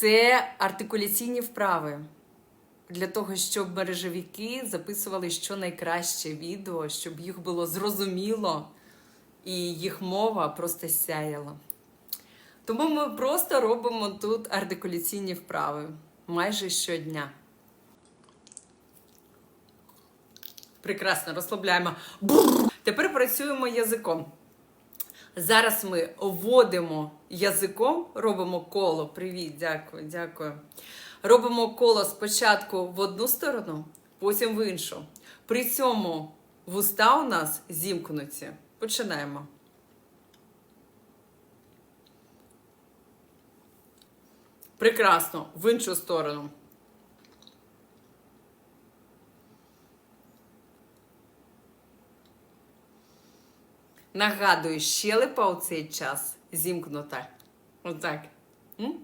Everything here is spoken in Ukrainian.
Це артикуляційні вправи для того, щоб мережевики записували що найкраще відео, щоб їх було зрозуміло і їх мова просто сяяла. Тому ми просто робимо тут артикуляційні вправи майже щодня. Прекрасно, розслабляємо. Тепер працюємо язиком. Зараз ми вводимо язиком, робимо коло. Привіт, дякую, дякую. Робимо коло спочатку в одну сторону, потім в іншу. При цьому вуста у нас зімкнуті. Починаємо. Прекрасно, в іншу сторону. Нагадую, щелепа у цей час зімкнута. Отак.